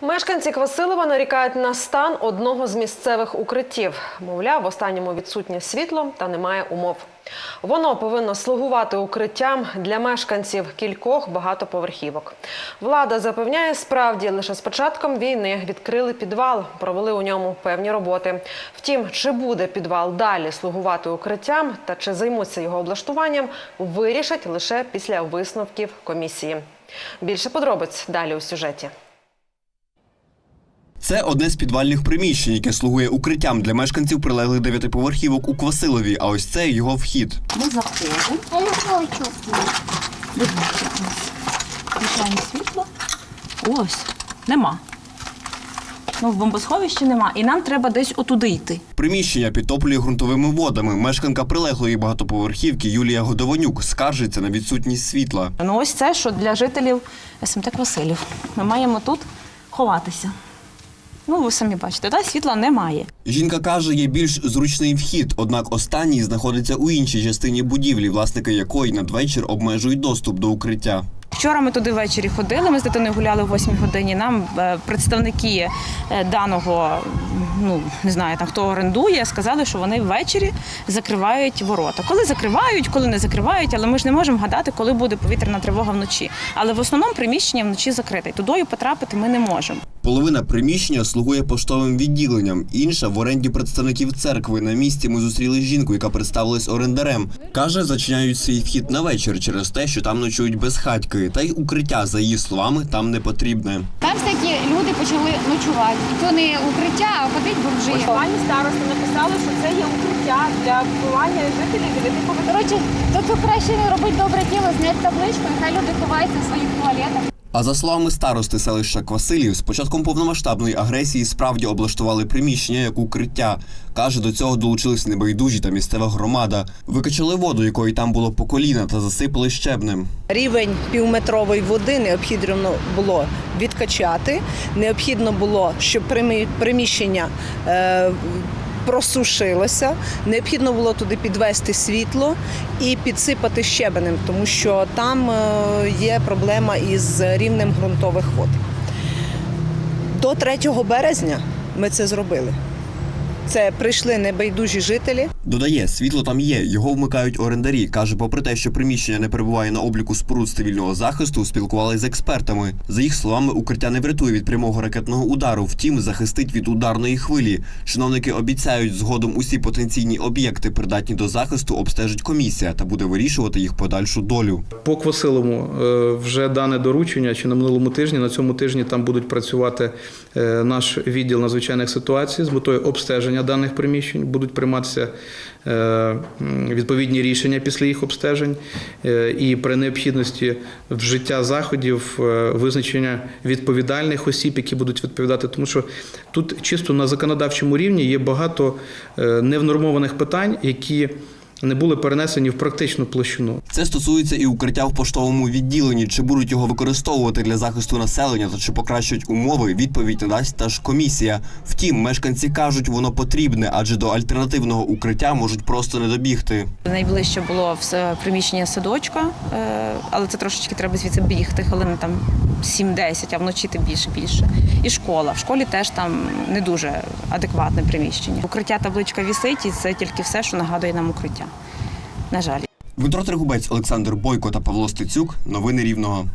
Мешканці Квасилова нарікають на стан одного з місцевих укриттів. Мовляв, в останньому відсутнє світло та немає умов. Воно повинно слугувати укриттям для мешканців кількох багатоповерхівок. Влада запевняє, справді лише з початком війни відкрили підвал, провели у ньому певні роботи. Втім, чи буде підвал далі слугувати укриттям та чи займуться його облаштуванням, вирішать лише після висновків комісії. Більше подробиць далі у сюжеті. Це одне з підвальних приміщень, яке слугує укриттям для мешканців прилеглих дев'ятиповерхівок у Квасилові. А ось це його вхід. Ми заходимо, Я не хочу. включаємо світло. Ось, нема. Ну, в бомбосховищі нема. І нам треба десь отуди йти. Приміщення підтоплює ґрунтовими водами. Мешканка прилеглої багатоповерхівки Юлія Годованюк скаржиться на відсутність світла. Ну, ось це, що для жителів СМТ Квасилів. Ми маємо тут ховатися. Ну, ви самі бачите, да? світла немає. Жінка каже, є більш зручний вхід, однак останній знаходиться у іншій частині будівлі, власники якої надвечір обмежують доступ до укриття. Вчора ми туди ввечері ходили. Ми з дитиною гуляли о 8 годині. Нам е, представники е, даного, ну не знаю, там хто орендує, сказали, що вони ввечері закривають ворота. Коли закривають, коли не закривають, але ми ж не можемо гадати, коли буде повітряна тривога вночі. Але в основному приміщення вночі закрите. Тудою потрапити ми не можемо. Половина приміщення слугує поштовим відділенням, інша в оренді представників церкви. На місці ми зустріли жінку, яка представилась орендарем. Каже, зачиняють свій вхід на вечір через те, що там ночують безхатьки, та й укриття, за її словами, там не потрібне. Там всякі люди почали ночувати. І то не укриття, а ходить бомжі. Пані староста написали, що це є укриття для вбивання жителів дев'ятиповерхівок. Коротше, то, то краще не робити добре діло, зняти табличку, нехай люди ховаються в своїх туалетах. А за словами старости селища Квасилів, з початком повномасштабної агресії справді облаштували приміщення як укриття. Каже, до цього долучились небайдужі та місцева громада. Викачали воду, якої там було по коліна, та засипали щебнем. Рівень півметрової води необхідно було відкачати. Необхідно було, щоб примі- приміщення просушилося. Необхідно було туди підвести світло і підсипати щебенем, тому що там е, є проблема із рівнем ґрунтових вод. До 3 березня ми це зробили. Це прийшли небайдужі жителі. Додає, світло там є, його вмикають орендарі. Каже, попри те, що приміщення не перебуває на обліку споруд цивільного захисту, спілкувалися з експертами. За їх словами, укриття не врятує від прямого ракетного удару, втім, захистить від ударної хвилі. Чиновники обіцяють, згодом усі потенційні об'єкти, придатні до захисту, обстежить комісія та буде вирішувати їх подальшу долю. По Квасилому е, вже дане доручення чи на минулому тижні. На цьому тижні там будуть працювати е, наш відділ надзвичайних ситуацій з метою обстеження даних приміщень. Будуть прийматися е, відповідні рішення після їх обстежень Е, і при необхідності вжиття заходів, е, визначення відповідальних осіб, які будуть відповідати, тому що тут чисто на законодавчому рівні є багато невнормованих питань, які не були перенесені в практичну площину. Це стосується і укриття в поштовому відділенні. Чи будуть його використовувати для захисту населення та чи покращують умови? Відповідь надасть та ж комісія. Втім, мешканці кажуть, воно потрібне, адже до альтернативного укриття можуть просто не добігти. Найближче було в приміщення садочка, е, але це трошечки треба звідси бігти, хвилин там 7-10, а вночі тим більше більше. І школа. В школі теж там не дуже адекватне приміщення. Укриття табличка вісить, і це тільки все, що нагадує нам укриття. На жаль. Дмитро Трегубець, Олександр Бойко та Павло Стецюк. Новини Рівного.